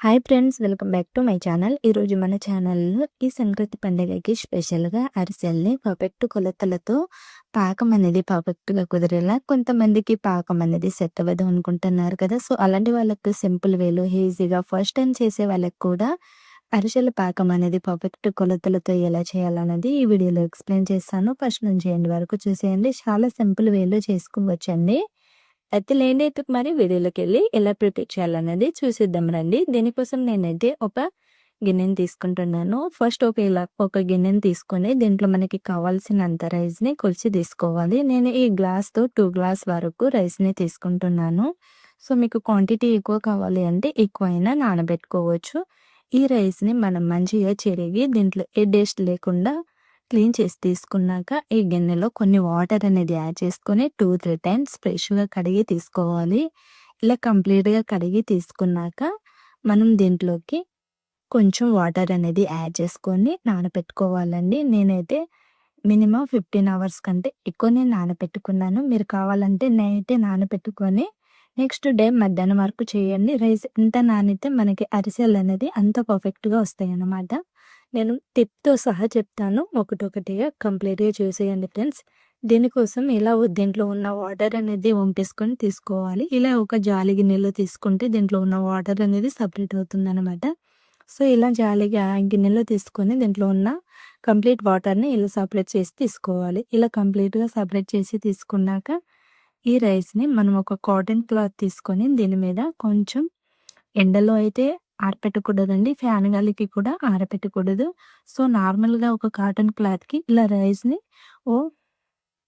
Hi friends welcome back to my channel ఈరోజు మన ఛానల్లో ఈ సంక్రాంతి పండుగకి స్పెషల్గా అరిసెల్ని పర్ఫెక్ట్ కొలతలతో పాకం అనేది పర్ఫెక్ట్గా కుదిరేలా కొంతమందికి పాకం అనేది సెట్ అవ్వదు అనుకుంటున్నారు కదా. సో అలాంటి వాళ్ళకు సింపుల్ వేలో ఈజీగా ఫస్ట్ టైం చేసే వాళ్ళకి కూడా అరిసెల పాకం అనేది పర్ఫెక్ట్ కొలతలతో ఎలా చేయాలనేది ఈ వీడియోలో ఎక్స్ప్లెయిన్ చేస్తాను. ఫస్ట్ నుంచి ఎండ్ వరకు చూసేయండి. చాలా సింపుల్ వేలో చేసుకోవచ్చండి అయితే లేని లేనైతే మరి వీడియోలోకి వెళ్ళి ఎలా ప్రిపేర్ చేయాలన్నది చూసిద్దాం రండి. దీనికోసం నేనైతే ఒక గిన్నెని తీసుకుంటున్నాను. ఫస్ట్ ఒక ఇలా ఒక గిన్నెని తీసుకొని దీంట్లో మనకి కావాల్సినంత రైస్ని కొలిచి తీసుకోవాలి. నేను ఈ గ్లాస్తో టూ గ్లాస్ వరకు రైస్ని తీసుకుంటున్నాను. సో మీకు క్వాంటిటీ ఎక్కువ కావాలి అంటే ఎక్కువ అయినా నానబెట్టుకోవచ్చు. ఈ రైస్ని మనం మంచిగా చెరిగి దీంట్లో ఏ డేస్ట్ లేకుండా క్లీన్ చేసి తీసుకున్నాక ఈ గిన్నెలో కొన్ని వాటర్ అనేది యాడ్ చేసుకొని టూ త్రీ టైమ్స్ ఫ్రెష్గా కడిగి తీసుకోవాలి. ఇలా కంప్లీట్గా కడిగి తీసుకున్నాక మనం దీంట్లోకి కొంచెం వాటర్ అనేది యాడ్ చేసుకొని నానబెట్టుకోవాలండి నేనైతే మినిమం ఫిఫ్టీన్ అవర్స్ కంటే ఎక్కువ నేను నానబెట్టుకున్నాను మీరు కావాలంటే నేనైతే నానబెట్టుకొని నెక్స్ట్ డే మధ్యాహ్నం వరకు చేయండి. రైస్ ఎంత నానితే మనకి అరిసెలు అనేది అంత పర్ఫెక్ట్గా వస్తాయి అన్నమాట నేను టిప్తో సహా చెప్తాను. ఒకటొకటిగా కంప్లీట్గా చూసేయండి ఫ్రెండ్స్. దీనికోసం ఇలా దీంట్లో ఉన్న వాటర్ అనేది వంపేసుకొని తీసుకోవాలి. ఇలా ఒక జాలి గిన్నెలో తీసుకుంటే దీంట్లో ఉన్న వాటర్ అనేది సపరేట్ అవుతుంది అనమాట సో ఇలా జాలిగా గిన్నెలో తీసుకొని దీంట్లో ఉన్న కంప్లీట్ వాటర్ని ఇలా సపరేట్ చేసి తీసుకోవాలి. ఇలా కంప్లీట్గా సపరేట్ చేసి తీసుకున్నాక ఈ రైస్ని మనం ఒక కాటన్ క్లాత్ తీసుకొని దీని మీద కొంచెం ఎండలో అయితే ఆరపెట్టకూడదండి. ఫ్యాన్ గాలికి కూడా ఆరపెట్టకూడదు. సో నార్మల్గా ఒక కాటన్ క్లాత్కి ఇలా రైస్ని ఓ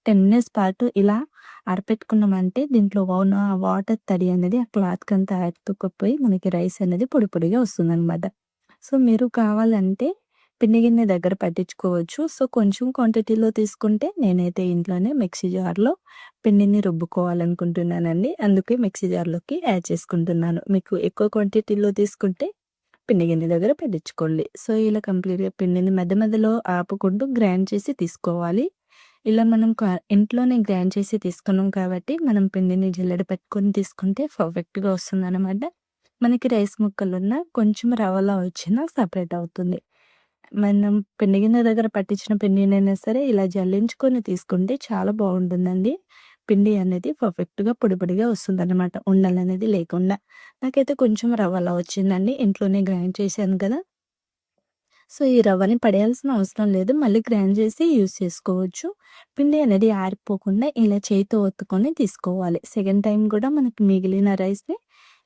టెన్ మినిట్స్ పాటు ఇలా ఆరపెట్టుకున్నామంటే దీంట్లో ఉన్న వాటర్ తడి అనేది ఆ క్లాత్కి అంతా ఆరుతుకుపోయి మనకి రైస్ అనేది పొడి పొడిగా వస్తుంది అనమాట సో మీరు కావాలంటే పిండి గిన్నె దగ్గర పట్టించుకోవచ్చు. సో కొంచెం క్వాంటిటీలో తీసుకుంటే నేనైతే ఇంట్లోనే మిక్సీ జార్లో పిండిని రుబ్బుకోవాలనుకుంటున్నానండి. అందుకే మిక్సీ జార్లోకి యాడ్ చేసుకుంటున్నాను. మీకు ఎక్కువ క్వాంటిటీలో తీసుకుంటే పిండి గిన్నె దగ్గర పెట్టించుకోండి. సో ఇలా కంప్లీట్గా పిండిని మధ్య మధ్యలో ఆపుకుంటూ గ్రైండ్ చేసి తీసుకోవాలి. ఇలా మనం ఇంట్లోనే గ్రైండ్ చేసి తీసుకున్నాం కాబట్టి మనం పిండిని జల్లెడ పెట్టుకొని తీసుకుంటే పర్ఫెక్ట్గా వస్తుంది అనమాట మనకి రైస్ ముక్కలున్న కొంచెం రవ్వలా వచ్చినా సపరేట్ అవుతుంది. మనం పిండి గిన్నె దగ్గర పట్టించిన పిండినైనా సరే ఇలా జల్లించుకొని తీసుకుంటే చాలా బాగుంటుందండి. పిండి అనేది పర్ఫెక్ట్గా పొడి పొడిగా ఉండలు అనేది లేకుండా. నాకైతే కొంచెం రవ్వ అలా వచ్చిందండి. ఇంట్లోనే గ్రైండ్ చేశాను కదా. సో ఈ రవ్వని పడేయాల్సిన అవసరం లేదు. మళ్ళీ గ్రైండ్ చేసి యూస్ చేసుకోవచ్చు. పిండి అనేది ఆరిపోకుండా ఇలా చేతితో ఒత్తుకొని తీసుకోవాలి. సెకండ్ టైం కూడా మనకి మిగిలిన రైస్ని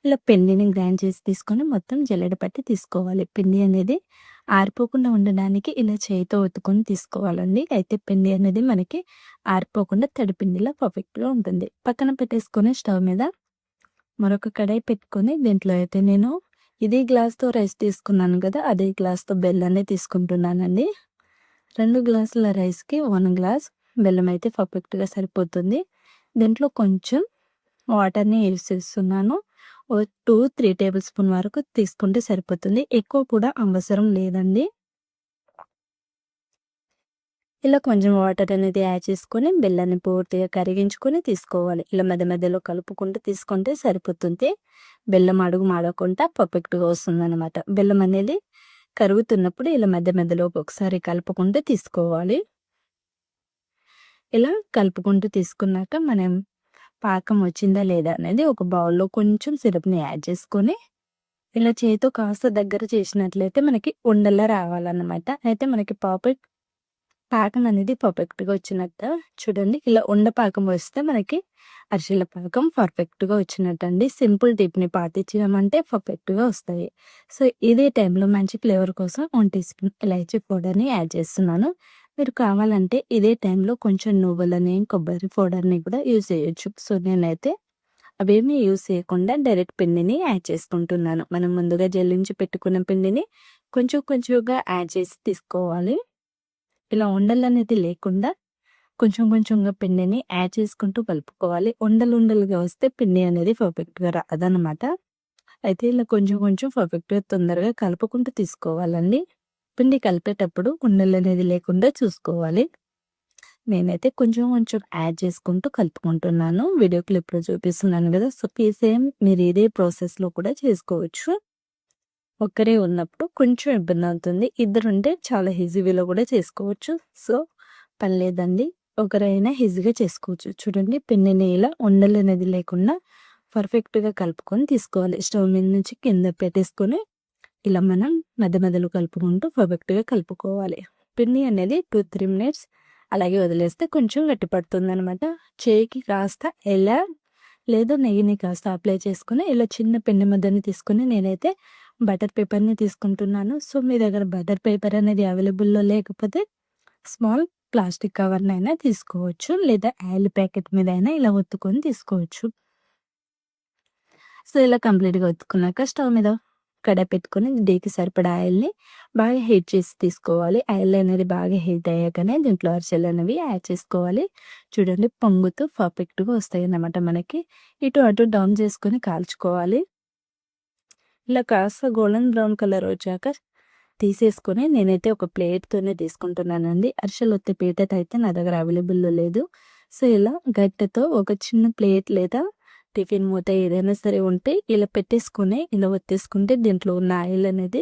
ఇలా పిండిని గ్రైండ్ చేసి తీసుకొని మొత్తం జల్లెడ పట్టి తీసుకోవాలి. పిండి అనేది ఆరిపోకుండా ఉండడానికి ఇలా చేయితో ఒత్తుకొని తీసుకోవాలండి. అయితే పిండి అనేది మనకి ఆరిపోకుండా తడి పిండిలా పర్ఫెక్ట్గా ఉంటుంది. పక్కన పెట్టేసుకొని స్టవ్ మీద మరొక కడాయి పెట్టుకొని దీంట్లో అయితే నేను ఇదే గ్లాస్తో రైస్ తీసుకున్నాను కదా అదే గ్లాస్తో బెల్లాన్ని తీసుకుంటున్నానండి. రెండు గ్లాసుల రైస్కి వన్ గ్లాస్ బెల్లం అయితే పర్ఫెక్ట్గా సరిపోతుంది. దీంట్లో కొంచెం వాటర్ని యూస్ చేస్తున్నాను. టూ త్రీ టేబుల్ స్పూన్ వరకు తీసుకుంటే సరిపోతుంది. ఎక్కువ కూడా అవసరం లేదండి. ఇలా కొంచెం వాటర్ అనేది యాడ్ చేసుకొని బెల్లాన్ని పూర్తిగా కరిగించుకొని తీసుకోవాలి. ఇలా మధ్య మధ్యలో కలుపుకుంటూ తీసుకుంటే సరిపోతుంది. బెల్లం అడుగు మాడకుండా పర్ఫెక్ట్గా వస్తుంది అనమాట బెల్లం అనేది కరుగుతున్నప్పుడు ఇలా మధ్య మధ్యలో ఒకసారి కలుపుకుంటూ తీసుకోవాలి. ఇలా కలుపుకుంటూ తీసుకున్నాక మనం పాకం వచ్చిందా లేదా అనేది ఒక బౌల్లో కొంచెం సిరప్ని యాడ్ చేసుకొని ఇలా చేతితో కాస్త దగ్గర చేసినట్లయితే మనకి ఉండల్లా రావాలన్నమాట. అయితే మనకి పర్ఫెక్ట్ పాకం అనేది పర్ఫెక్ట్గా వచ్చినట్టు చూడండి. ఇలా ఉండ పాకం వస్తే మనకి అరిసెల పాకం పర్ఫెక్ట్గా వచ్చినట్టు అండి సింపుల్ టిప్ని పాటించమంటే పర్ఫెక్ట్గా వస్తాయి. సో ఇదే టైంలో మంచి ఫ్లేవర్ కోసం వన్ టీ స్పూన్ ఇలాచీ పౌడర్ని యాడ్ చేస్తున్నాను. మీరు కావాలంటే ఇదే టైంలో కొంచెం నువ్వులని కొబ్బరి పౌడర్ని కూడా యూజ్ చేయొచ్చు. సో నేనైతే అవేమీ యూజ్ చేయకుండా డైరెక్ట్ పిండిని యాడ్ చేసుకుంటున్నాను. మనం ముందుగా జల్లించి పెట్టుకున్న పిండిని కొంచెం కొంచెంగా యాడ్ చేసి తీసుకోవాలి. ఇలా ఉండలు అనేది లేకుండా కొంచెం కొంచెంగా పిండిని యాడ్ చేసుకుంటూ కలుపుకోవాలి. ఉండలు ఉండలుగా వస్తే పిండి అనేది పర్ఫెక్ట్గా రాదనమాట అయితే ఇలా కొంచెం కొంచెం పర్ఫెక్ట్గా తొందరగా కలుపుకుంటూ తీసుకోవాలండి. పిండి కలిపేటప్పుడు ఉండలు అనేది లేకుండా చూసుకోవాలి. నేనైతే కొంచెం కొంచెం యాడ్ చేసుకుంటూ కలుపుకుంటున్నాను. వీడియో క్లిప్లో చూపిస్తున్నాను కదా సో సేమ్ మీరు ఇదే ప్రాసెస్లో కూడా చేసుకోవచ్చు. ఒక్కరే ఉన్నప్పుడు కొంచెం ఇబ్బంది అవుతుంది. ఇద్దరు ఉంటే చాలా ఈజీగా కూడా చేసుకోవచ్చు. సో పని లేదండి ఒకరైనా ఈజీగా చేసుకోవచ్చు. చూడండి పిండిని ఇలా ఉండలు అనేది లేకుండా పర్ఫెక్ట్గా కలుపుకొని తీసుకోవాలి. స్టవ్ మీద నుంచి కింద పెట్టేసుకొని ఇలా మనం మెద మెదలు కలుపుకుంటూ పర్ఫెక్ట్గా కలుపుకోవాలి. పిండి అనేది టూ త్రీ మినిట్స్ అలాగే వదిలేస్తే కొంచెం గట్టి పడుతుంది అనమాట చేయికి కాస్త ఎలా లేదా నెయ్యిని కాస్త అప్లై చేసుకుని ఇలా చిన్న పిండి ముద్దని తీసుకుని నేనైతే బటర్ పేపర్ని తీసుకుంటున్నాను. సో మీ దగ్గర బటర్ పేపర్ అనేది అవైలబుల్లో లేకపోతే స్మాల్ ప్లాస్టిక్ కవర్నైనా తీసుకోవచ్చు లేదా ఆయిల్ ప్యాకెట్ మీద అయినా ఇలా ఒత్తుకొని తీసుకోవచ్చు. సో ఇలా కంప్లీట్గా ఒత్తుకున్నాక స్టవ్ మీద కడ పెట్టుకొని డేకి సరిపడా ఆయిల్ని బాగా హీట్ చేసి తీసుకోవాలి. ఆయిల్ అనేది బాగా హీట్ అయ్యాకనే దీంట్లో అరిసెలు అనేవి యాడ్ చేసుకోవాలి. చూడండి పొంగుతూ పర్ఫెక్ట్గా వస్తాయి అన్నమాట మనకి. ఇటు అటు డౌన్ చేసుకొని కాల్చుకోవాలి. ఇలా కాస్త గోల్డెన్ బ్రౌన్ కలర్ వచ్చాక తీసేసుకొని నేనైతే ఒక ప్లేట్తోనే తీసుకుంటున్నానండి. అరిసెలు వచ్చే పీట అయితే నా దగ్గర అవైలబుల్లో లేదు. సో ఇలా గట్టెతో ఒక చిన్న ప్లేట్ లేదా టిఫిన్ మూత ఏదైనా సరే ఉంటే ఇలా పెట్టేసుకొని ఇలా వచ్చేసుకుంటే దీంట్లో ఉన్న ఆయిల్ అనేది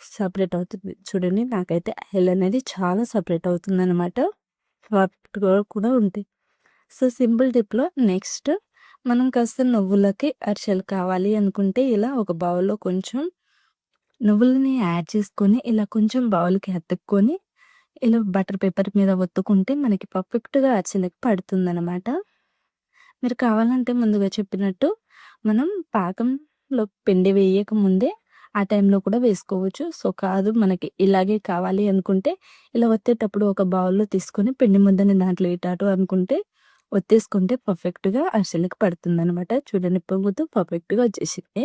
సపరేట్ అవుతుంది. చూడండి నాకైతే ఆయిల్ అనేది చాలా సపరేట్ అవుతుంది అనమాట కూడా ఉంటాయి. సో సింపుల్ టిప్లో నెక్స్ట్ మనం కాస్త నువ్వులకి అరిసెలు కావాలి అనుకుంటే ఇలా ఒక బౌల్లో కొంచెం నువ్వులని యాడ్ చేసుకొని ఇలా కొంచెం బౌల్కి అతుక్కొని ఇలా బటర్ పేపర్ మీద ఒత్తుకుంటే మనకి పర్ఫెక్ట్గా అరిసెలకి పడుతుందన్నమాట. మీరు కావాలంటే ముందుగా చెప్పినట్టు మనం పాకంలో పిండి వేయక ముందే ఆ టైంలో కూడా వేసుకోవచ్చు. సో కాదు మనకి ఇలాగే కావాలి అనుకుంటే ఇలా ఒత్తేటప్పుడు ఒక బౌల్లో తీసుకొని పిండి ముద్దని దాంట్లో ఇటాటు అనుకుంటే ఒత్తేసుకుంటే పర్ఫెక్ట్గా అరిసెలకి పడుతుంది అనమాట చూడండి పొంగుతూ పర్ఫెక్ట్గా వచ్చేసింది.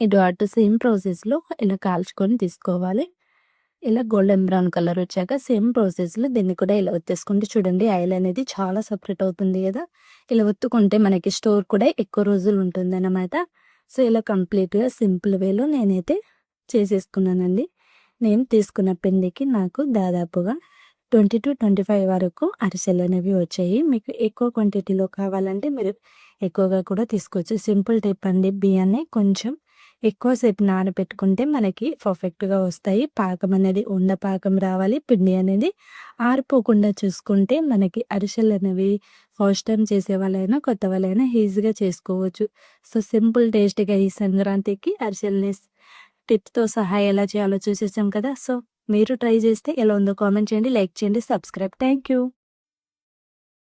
ఇటు అటు సేమ్ ప్రాసెస్లో ఇలా కాల్చుకొని తీసుకోవాలి. ఇలా గోల్డెన్ బ్రౌన్ కలర్ వచ్చాక సేమ్ ప్రాసెస్లో దీన్ని కూడా ఇలా ఒత్తేసుకుంటే చూడండి ఆయిల్ అనేది చాలా సపరేట్ అవుతుంది కదా. ఇలా ఒత్తుకుంటే మనకి స్టోర్ కూడా ఎక్కువ రోజులు ఉంటుంది అనమాట సో ఇలా కంప్లీట్గా సింపుల్ వేలో నేనైతే చేసేసుకున్నానండి. నేను తీసుకున్న పిండికి నాకు దాదాపుగా ట్వంటీ టు ట్వంటీ ఫైవ్ వరకు అరిసెలు అనేవి వచ్చాయి. మీకు ఎక్కువ క్వాంటిటీలో కావాలంటే మీరు ఎక్కువగా కూడా తీసుకోవచ్చు. సింపుల్ టైప్ అండి బియ్యాన్ని కొంచెం ఎక్కువసేపు నానబెట్టుకుంటే మనకి పర్ఫెక్ట్గా వస్తాయి. పాకం అనేది ఉండ పాకం రావాలి. పిండి అనేది ఆరిపోకుండా చూసుకుంటే మనకి అరిసెలు అనేవి ఫస్ట్ టైం చేసే వాళ్ళైనా కొత్త వాళ్ళైనా ఈజీగా చేసుకోవచ్చు. సో సింపుల్ టేస్ట్గా ఈ సంక్రాంతికి అరిసెల్ని టిప్స్తో సహా ఎలా చేయాలో చూసేసాం కదా! సో మీరు ట్రై చేస్తే ఎలా ఉందో కామెంట్ చేయండి లైక్ చేయండి సబ్స్క్రైబ్. Thank you